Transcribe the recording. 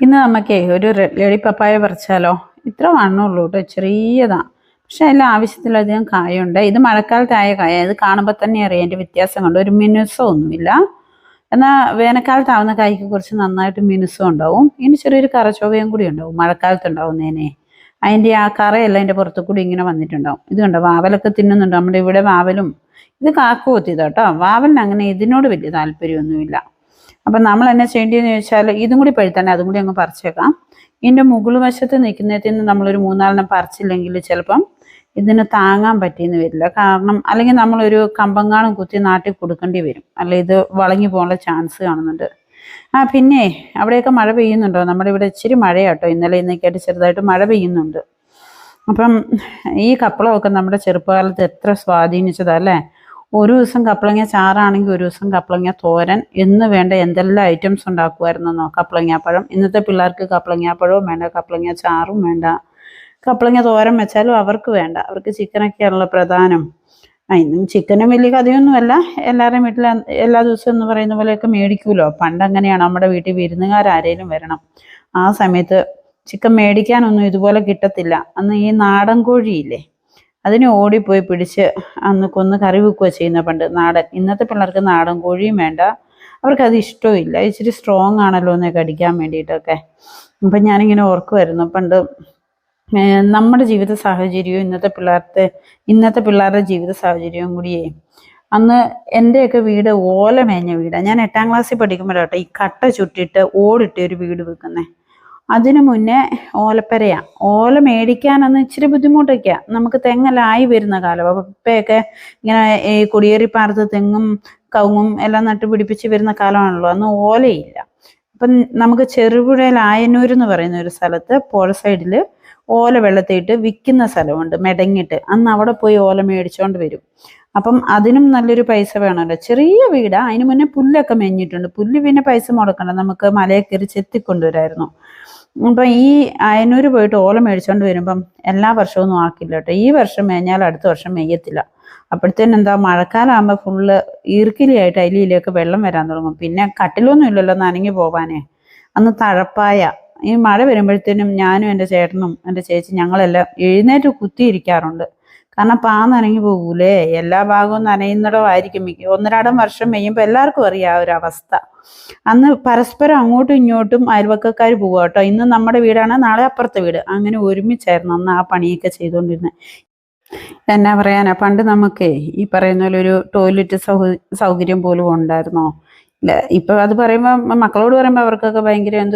ഇന്ന് നമുക്കേ ഒരു ലെഡി പപ്പായ പറിച്ചാലോ? ഇത്ര വണ്ണുള്ളൂ കേട്ടോ ചെറിയതാണ് പക്ഷെ അതിൽ ആവശ്യത്തിലധികം കായുണ്ട്. ഇത് മഴക്കാലത്തായ കായ. ഇത് കാണുമ്പോൾ തന്നെ അറിയാം അതിന്റെ വ്യത്യാസം കൊണ്ട്. ഒരു മിനുസോ ഒന്നുമില്ല എന്നാൽ വേനൽക്കാലത്താവുന്ന കായ്ക്ക് കുറച്ച് നന്നായിട്ട് മിനുസം ഉണ്ടാവും. ഇനി ചെറിയൊരു കറച്ചോവയും കൂടി ഉണ്ടാവും മഴക്കാലത്ത് ഉണ്ടാവുന്നതിനെ. അതിന്റെ ആ കറയെല്ലാം അതിന്റെ പുറത്തു കൂടി ഇങ്ങനെ വന്നിട്ടുണ്ടാവും. ഇത് കണ്ടോ? വാവലൊക്കെ തിന്നുന്നുണ്ട്. നമ്മുടെ ഇവിടെ വാവലും. ഇത് കാക്കുകൊത്തിയതാട്ടോ വാവലിന് അങ്ങനെ ഇതിനോട് വലിയ താല്പര്യമൊന്നുമില്ല. അപ്പം നമ്മൾ എന്നാ ചെയ്യേണ്ടതെന്ന് ചോദിച്ചാൽ ഇതും കൂടി പഴുത്താൽ അതും കൂടി അങ്ങ് പറിച്ചേക്കാം. ഇതിന്റെ മുകൾ വശത്ത് നിൽക്കുന്നതിൽ നിന്ന് നമ്മളൊരു മൂന്നാലെണ്ണം പറിച്ചില്ലെങ്കിൽ ചിലപ്പം ഇതിന് താങ്ങാൻ പറ്റിയെന്ന് വരില്ല. കാരണം അല്ലെങ്കിൽ നമ്മളൊരു കമ്പങ്ങാണം കുത്തി നാട്ടിൽ കൊടുക്കേണ്ടി വരും. അല്ല ഇത് വളങ്ങി പോകാനുള്ള ചാൻസ് കാണുന്നുണ്ട്. ആ പിന്നെ അവിടെയൊക്കെ മഴ പെയ്യുന്നുണ്ടോ? നമ്മുടെ ഇവിടെ ഇച്ചിരി മഴയാട്ടോ. ഇന്നലെ ഇന്നൊക്കെയായിട്ട് ചെറുതായിട്ട് മഴ പെയ്യുന്നുണ്ട്. അപ്പം ഈ കപ്പളമൊക്കെ നമ്മുടെ ചെറുപ്പകാലത്ത് എത്ര സ്വാധീനിച്ചതാ അല്ലേ? ഒരു ദിവസം കപ്പളങ്ങ ചാറാണെങ്കിൽ ഒരു ദിവസം കപ്പളങ്ങ തോരൻ എന്ന് വേണ്ട എന്തെല്ലാം ഐറ്റംസ് ഉണ്ടാക്കുമായിരുന്നെന്നോ കപ്പളങ്ങാപ്പഴം ഇന്നത്തെ പിള്ളേർക്ക് കപ്പളങ്ങാപ്പഴവും വേണ്ട കപ്പളങ്ങ ചാറും വേണ്ട. കപ്പളങ്ങ തോരൻ വെച്ചാലും അവർക്ക് വേണ്ട. അവർക്ക് ചിക്കനൊക്കെയാണല്ലോ പ്രധാനം. ഇന്നും ചിക്കനും വലിയ കഥയൊന്നുമല്ല. എല്ലാവരുടെയും വീട്ടിൽ എല്ലാ ദിവസവും എന്ന് പറയുന്ന പോലെയൊക്കെ മേടിക്കുമല്ലോ പണ്ട് അങ്ങനെയാണ്. നമ്മുടെ വീട്ടിൽ വിരുന്നുകാരാരേലും വരണം. ആ സമയത്ത് ചിക്കൻ മേടിക്കാനൊന്നും ഇതുപോലെ കിട്ടത്തില്ല. അന്ന് ഈ നാടൻ കോഴിയില്ലേ? അതിനെ ഓടിപ്പോയി പിടിച്ച് അന്ന് കൊന്ന് കറി വെക്കുക ചെയ്യുന്ന പണ്ട് നാടൻ. ഇന്നത്തെ പിള്ളേർക്ക് നാടൻ കോഴിയും വേണ്ട. അവർക്കത് ഇഷ്ടവും ഇല്ല ഇച്ചിരി സ്ട്രോങ് ആണല്ലോ എന്നൊക്കെ അടിക്കാൻ വേണ്ടിയിട്ടൊക്കെ. അപ്പം ഞാനിങ്ങനെ ഓർക്കുമായിരുന്നു പണ്ട് നമ്മുടെ ജീവിത സാഹചര്യവും ഇന്നത്തെ പിള്ളേരുടെ ഇന്നത്തെ പിള്ളേരുടെ ജീവിത സാഹചര്യവും കൂടിയേ അന്ന് എന്റെയൊക്കെ വീട് ഓല മേഞ്ഞ വീടാണ് ഞാൻ എട്ടാം ക്ലാസ്സിൽ പഠിക്കുമ്പോഴാട്ടെ ഈ കട്ട ചുറ്റിട്ട് ഓടിട്ട് ഒരു വീട് വെക്കുന്നേ. അതിനു മുന്നേ ഓലപ്പരയാണ് ഓല മേടിക്കാനൊന്നും ഇച്ചിരി ബുദ്ധിമുട്ടൊക്കെയാണ് നമുക്ക് തെങ്ങെല്ലാം ആയി വരുന്ന കാലം. അപ്പൊ ഇങ്ങനെ ഈ കുടിയേറി പാർത്ത് തെങ്ങും കവുങ്ങും എല്ലാം നട്ട് പിടിപ്പിച്ച് വരുന്ന കാലമാണല്ലോ. അന്ന് ഓലയില്ല. അപ്പം നമുക്ക് ചെറുപുഴയിൽ ആയന്നൂർ എന്ന് പറയുന്ന ഒരു സ്ഥലത്ത് പുഴ സൈഡിൽ ഓല വെള്ളത്തിയിട്ട് വിൽക്കുന്ന സ്ഥലമുണ്ട് മെടങ്ങിട്ട് അന്ന് അവിടെ പോയി ഓല മേടിച്ചോണ്ട് വരും. അപ്പം അതിനും നല്ലൊരു പൈസ വേണമല്ലോ. ചെറിയ വീടാ അതിന് മുന്നേ പുല്ലൊക്കെ മെഞ്ഞിട്ടുണ്ട്. പുല്ല് പിന്നെ പൈസ മുടക്കണ്ട. നമുക്ക് മലയെ കയറി ചെത്തിക്കൊണ്ടുവരായിരുന്നു. അപ്പം ഈ അയനൂർ പോയിട്ട് ഓല മേടിച്ചോണ്ട് വരുമ്പം എല്ലാ വർഷവും ഒന്നും ആക്കില്ല കേട്ടോ. ഈ വർഷം മേഞ്ഞാൽ അടുത്ത വർഷം മെയ്യത്തില്ല. അപ്പോഴത്തേനും എന്താ മഴക്കാലമാകുമ്പോൾ ഫുള്ള് ഈർക്കിലിയായിട്ട് അതിലേക്ക് വെള്ളം വരാൻ തുടങ്ങും. പിന്നെ കട്ടിലൊന്നും ഇല്ലല്ലോ നനഞ്ഞു പോവാനേ. അന്ന് തഴപ്പായ ഈ മഴ വരുമ്പോഴത്തേനും ഞാനും എന്റെ ചേട്ടനും എന്റെ ചേച്ചി ഞങ്ങളെല്ലാം എഴുന്നേറ്റ് കുത്തിയിരിക്കാറുണ്ട്. കാരണം പാ നനങ്ങി പോകൂലേ? എല്ലാ ഭാഗവും നനയുന്നിടമായിരിക്കും മിക്ക ഒന്നരാടം വർഷം പെയ്യുമ്പോൾ എല്ലാവർക്കും അറിയാം ആ ഒരു അവസ്ഥ. അന്ന് പരസ്പരം അങ്ങോട്ടും ഇങ്ങോട്ടും അയൽവക്കക്കാർ പോവുക കേട്ടോ. ഇന്ന് നമ്മുടെ വീടാണ് നാളെ അപ്പുറത്തെ വീട്. അങ്ങനെ ഒരുമിച്ചായിരുന്നു അന്ന് ആ പണിയൊക്കെ ചെയ്തുകൊണ്ടിരുന്നത് എന്നാ പറയാനാ പണ്ട് നമുക്ക് ഈ പറയുന്ന പോലെ ഒരു ടോയ്ലറ്റ് സൗ സൗകര്യം പോലും ഉണ്ടായിരുന്നോ? ഇല്ല ഇപ്പൊ അത് പറയുമ്പോൾ മക്കളോട് പറയുമ്പോൾ അവർക്കൊക്കെ ഭയങ്കര എന്തൊരു